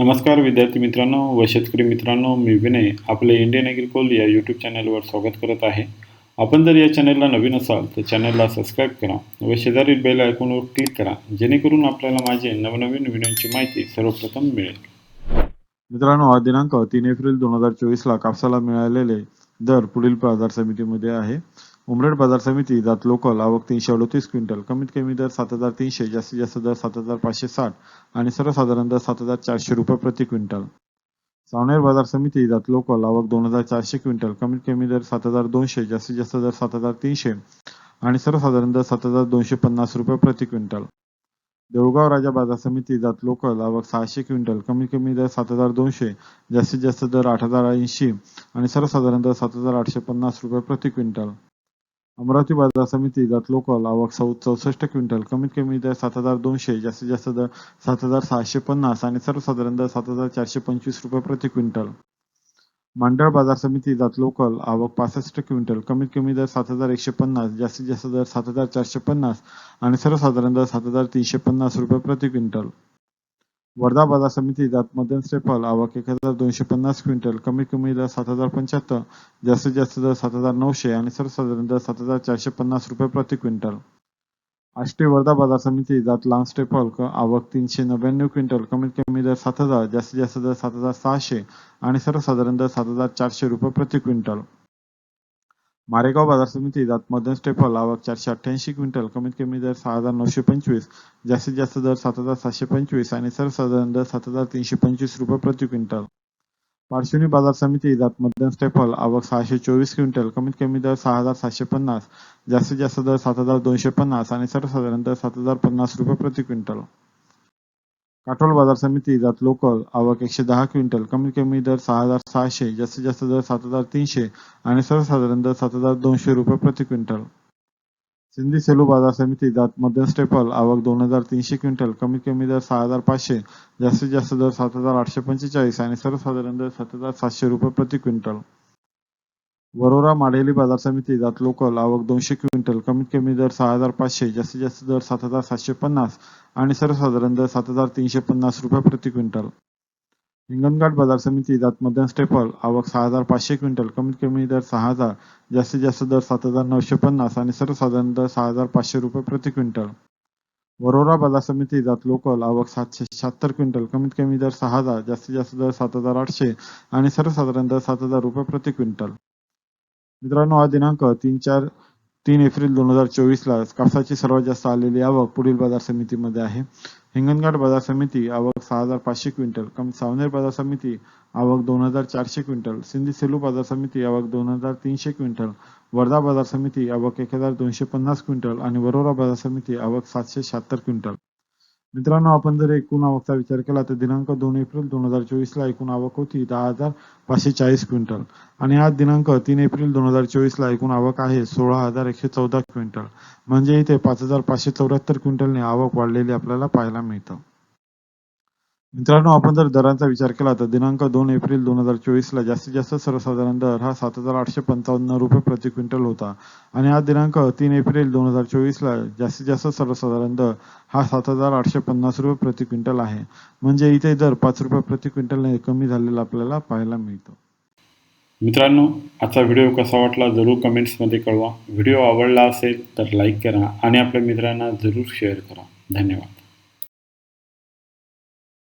नमस्कार विद्यार्थी मित्रांनो व शेतकरी मित्रांनो मी विनय आपले इंडियन ॲग्रिकोल या यूट्यूब चॅनलवर स्वागत करत आहे. आपण जर या चॅनलला नवीन असाल तर चॅनलला सबस्क्राईब करा व शेजारील बेल आयकॉनवर क्लिक करा जेणेकरून आपल्याला माझे नवनवीन व्हिडिओची माहिती सर्वप्रथम मिळेल. मित्रांनो हा दिनांक तीन एप्रिल दोन हजार चोवीसला कापसाला मिळालेले दर पुढील बाजार समितीमध्ये आहे. उमरेड बाजार समिती जात लोकल आवक तीनशे अडतीस क्विंटल. कमीत कमी दर सात हजार तीनशे जास्तीत जास्त दर सात हजार पाचशे साठ आणि सर्वसाधारण दर सात हजार चारशे रुपये प्रति क्विंटल. सावनेर बाजार समिती जात लोकल आवक दोन हजार चारशे क्विंटल. कमीत कमी दर सात हजार दोनशे जास्तीत जास्त दर सात हजार तीनशे आणि सर्वसाधारण दर सात हजार दोनशे पन्नास रुपये प्रति क्विंटल. देऊळगाव राजा बाजार समिती जात लोकल आवक सहाशे क्विंटल. कमीत कमी दर सात हजार दोनशे जास्तीत जास्त दर आठ हजार ऐंशी आणि सर्वसाधारण दर सात हजार आठशे पन्नास रुपये प्रति क्विंटल. अमरावती बाजार समिती जात लोकल आवक चौ चौसष्ट क्विंटल. कमीत कमी दर सात हजार दोनशे जास्तीत जास्त दर सात हजार सहाशे पन्नास आणि सर्वसाधारण दर सात हजार चारशे पंचवीस रुपये प्रति क्विंटल. मांडळ बाजार समिती जात लोकल आवक पासष्ट क्विंटल. कमीत कमी दर सात हजार एकशे पन्नास जास्तीत जास्त दर सात हजार चारशे पन्नास आणि सर्वसाधारण दर सात हजार तीनशे पन्नास रुपये प्रति क्विंटल. वर्धा बाजार समिती जात मध्यम स्टेपल आवक एक हजार दोनशे पन्नास क्विंटल कमीत कमी दर सात हजार पंच्याहत्तर जास्तीत जास्त दर सात हजार नऊशे आणि सर्वसाधारण दर सात हजार चारशे पन्नास रुपये प्रति क्विंटल. आष्टी वर्धा बाजार समिती जात लांब स्टेपल आवक तीनशे नव्याण्णव क्विंटल कमीत कमी दर सात हजार जास्तीत जास्त दर सात हजार सहाशे आणि सर्वसाधारण दर सात हजार चारशे रुपये प्रति क्विंटल. मारेगाव बाजार समिती जात मध्यम स्टेपल आवक चारशे अठ्ठ्याऐंशी क्विंटल कमीत कमी दर सहा हजार नऊशे पंचवीस जास्तीत जास्त दर सात हजार सातशे पंचवीस आणि सर्वसाधारण दर सात हजार तीनशे पंचवीस रुपये प्रति क्विंटल. पार्श्वनी बाजार समिती जात मध्यम स्टेपल आवक सहाशे चोवीस क्विंटल कमीत कमी दर सहा हजार सातशे पन्नास जास्तीत जास्त दर सात हजार दोनशे पन्नास आणि सर्वसाधारण दर सात हजार पन्नास रुपये प्रति क्विंटल. काटोल बाजार समिती जात लोकल आवक एकशे दहा क्विंटल कमीत कमी दर सहा हजार सहाशे जास्तीत जास्त दर सात हजार तीनशे आणि सर्वसाधारण दर सात हजार दोनशे रुपये प्रति क्विंटल. सिंधी सेलू बाजार समिती जात मध्यम स्टेपल आवक दोन हजार तीनशे क्विंटल कमीत कमी दर सहा हजार पाचशे जास्तीत जास्त दर सात हजार आठशे पंचेचाळीस आणि सर्वसाधारण दर सात हजार सातशे रुपये प्रति क्विंटल. वरोरा माडेली बाजार समिती जात लोकल आवक दोनशे क्विंटल कमीत कमी दर सहा हजार पाचशे जास्तीत जास्त दर सात हजार सातशे पन्नास आणि सर्वसाधारण दर सात हजार तीनशे पन्नास रुपये प्रति क्विंटल. हिंगणघाट बाजार समिती जात मध्यम स्टेपल आवक सहा हजार पाचशे क्विंटल कमीत कमी दर सहा हजार जास्तीत जास्त दर सात हजार नऊशे पन्नास आणि सर्वसाधारण दर सहा हजार पाचशे रुपये प्रति क्विंटल. वरोरा बाजार समिती जात लोकल आवक सातशे शहात्तर क्विंटल कमीत कमी दर सहा हजार जास्तीत जास्त दर सात हजार आठशे आणि सर्वसाधारण दर सात हजार रुपये प्रति क्विंटल. मित्रांनो हा दिनांक तीन चार तीन एप्रिल दोन हजार चोवीस ला कापसाची सर्वात जास्त आलेली आवक पुढील बाजार समितीमध्ये आहे. हिंगणघाट बाजार समिती आवक सहा हजार पाचशे क्विंटल कम सावनेर बाजार समिती आवक दोन हजार चारशे क्विंटल सिंधी सेलू बाजार समिती आवक दोन हजार तीनशे क्विंटल वर्धा बाजार समिती आवक एक हजार दोनशे पन्नास क्विंटल आणि वरोरा बाजार समिती आवक सातशे शहात्तर क्विंटल. मित्रांनो आपण जर एकूण आवकचा विचार केला तर दिनांक दोन एप्रिल दोन हजार चोवीस ला एकूण आवक होती दहा हजार पाचशे चाळीस क्विंटल. आणि आज दिनांक तीन एप्रिल दोन हजार चोवीस ला एकूण आवक आहे सोळा हजार एकशे चौदा क्विंटल. म्हणजे इथे पाच हजार पाचशे चौऱ्याहत्तर क्विंटलने आवक वाढलेली आपल्याला पाहायला मिळतं. मित्रांनो आपण जर दरांचा विचार केला तर दिनांक दोन एप्रिल दोन हजार चोवीसला जास्तीत जास्त सर्वसाधारण दर हा सात हजार आठशे पंचावन्न रुपये प्रति क्विंटल होता. आणि आज दिनांक तीन एप्रिल दोन हजार चोवीसला जास्तीत जास्त सर्वसाधारण दर हा सात हजार आठशे पन्नास रुपये प्रति क्विंटल आहे. म्हणजे इथे दर पाच रुपये प्रति क्विंटलने कमी झालेला आपल्याला पाहायला मिळतो. मित्रांनो आजचा व्हिडिओ कसा वाटला जरूर कमेंट्समध्ये कळवा. व्हिडिओ आवडला असेल तर लाईक करा आणि आपल्या मित्रांना जरूर शेअर करा. धन्यवाद.